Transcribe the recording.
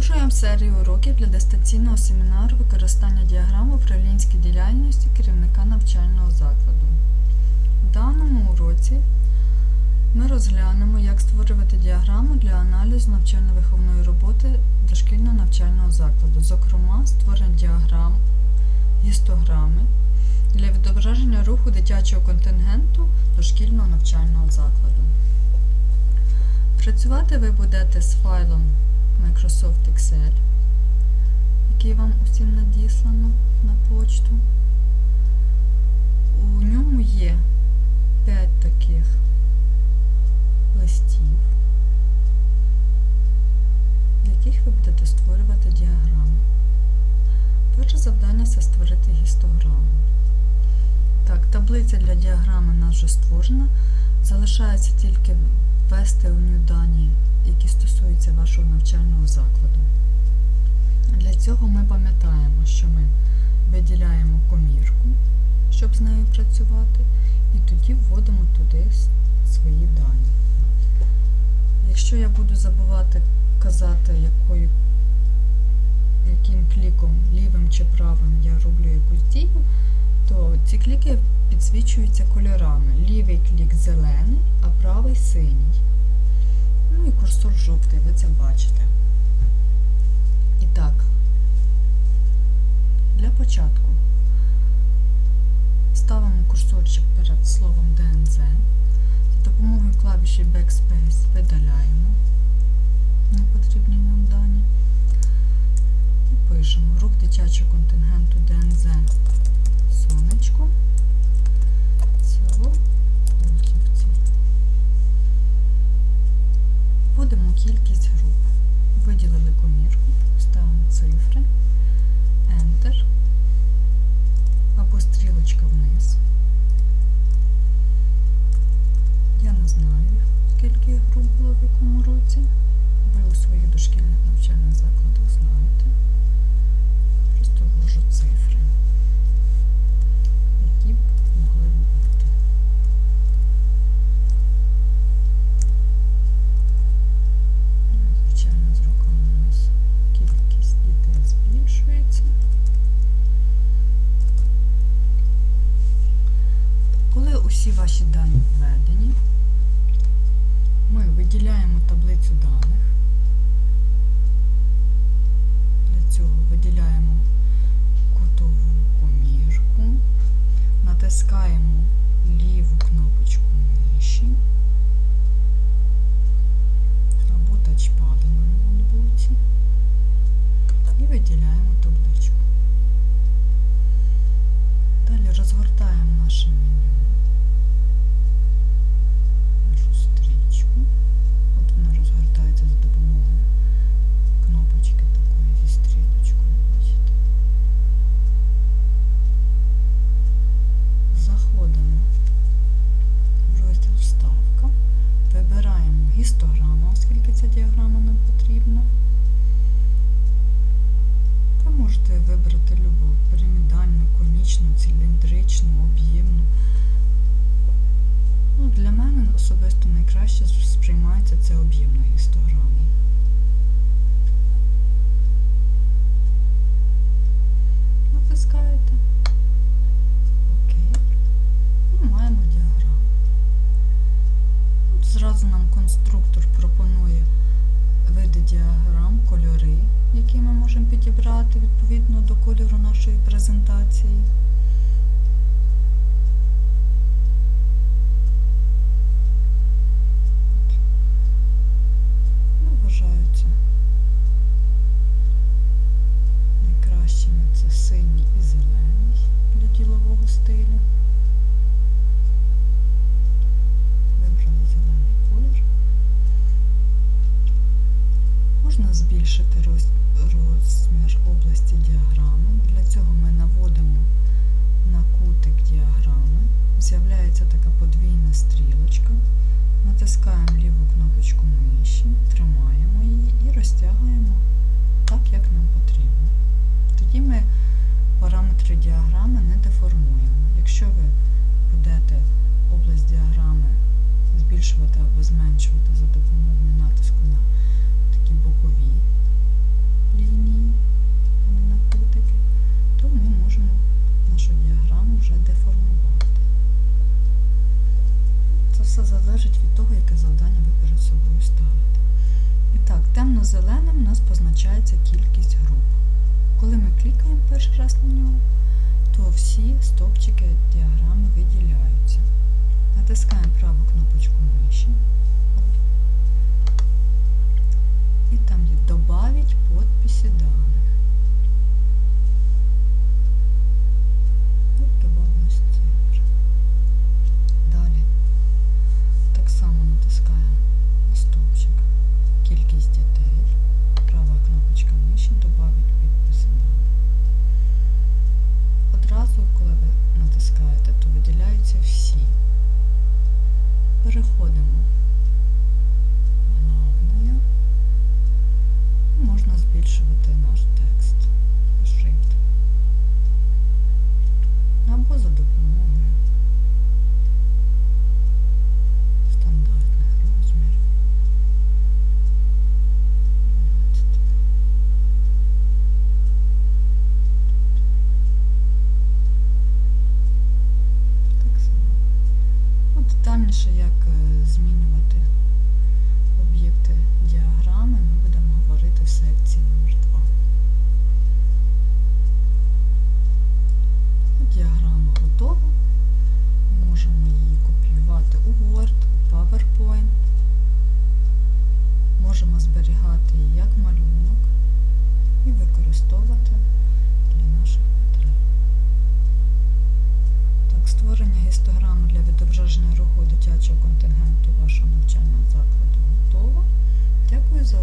Продовжуємо серію уроків для дистанційного семінару використання діаграм управлінській діяльності керівника навчального закладу. В даному уроці ми розглянемо, як створювати діаграму для аналізу навчально-виховної роботи дошкільного навчального закладу, зокрема, створення діаграм, гістограми для відображення руху дитячого контингенту дошкільного навчального закладу. Працювати ви будете з файлом Microsoft Excel, який вам усім надіслано на почту. У ньому є 5 таких листів, в яких ви будете створювати діаграму. Перше завдання це створити гістограму. Так, таблиця для діаграми у нас вже створена. Залишається тільки ввести у нього дані, які стосуються вашого навчального закладу. Для цього ми пам'ятаємо, що ми виділяємо комірку, щоб з нею працювати, і тоді вводимо туди свої дані. Якщо я буду забувати казати, якою, яким кліком, лівим чи правим я роблю якусь дію, то ці кліки підсвічуються кольорами. Лівий клік зелений, а правий синій. Ну і курсор жовтий, ви це бачите. І так, для початку ставимо курсорчик перед словом DNZ. За допомогою клавіші Backspace видаляємо непотрібні нам дані. І пишемо рух дитячого контингенту ДНЗ сонечко, село Кулківці. Вводимо кількість груп. Виділили комірку, ставимо цифри, Enter або стрілочка вниз. Я не знаю, скільки груп було в якому році. Ви у своїх дошкільних Ваші дані введені, ми виділяємо таблицю даних. Для цього виділяємо кутову комірку, натискаємо ліву кнопочку миші або тачпада на ноутбуці. І виділяємо табличку. Далі розгортаємо наше меню, для мене особисто найкраще сприймається це об'ємна гістограма. Натискаєте. Окей. І маємо діаграму. От зразу нам конструктор пропонує види діаграм, кольори, які ми можемо підібрати відповідно до кольору нашої презентації. Ну, вважаються найкращими це синій і зелений для ділового стилю. Вибрали зелений колір. Можна збільшити роз- розмір області діаграми. Для цього ми наводимо на кутик діаграми. З'являється така подвійна стрілочка. Натискаємо ліву кнопочку миші, тримаємо її і розтягуємо так, як нам потрібно. Тоді ми параметри діаграми не деформуємо. Якщо ви будете область діаграми збільшувати або зменшувати за допомогою Позначається кількість груп. Коли ми клікаємо перший раз на нього, то всі стовпчики діаграми виділяються. Натискаємо праву кнопочку миші. переходу. менше, як е, змінювати об'єкти діаграми, ми будемо говорити в секції номер Rồi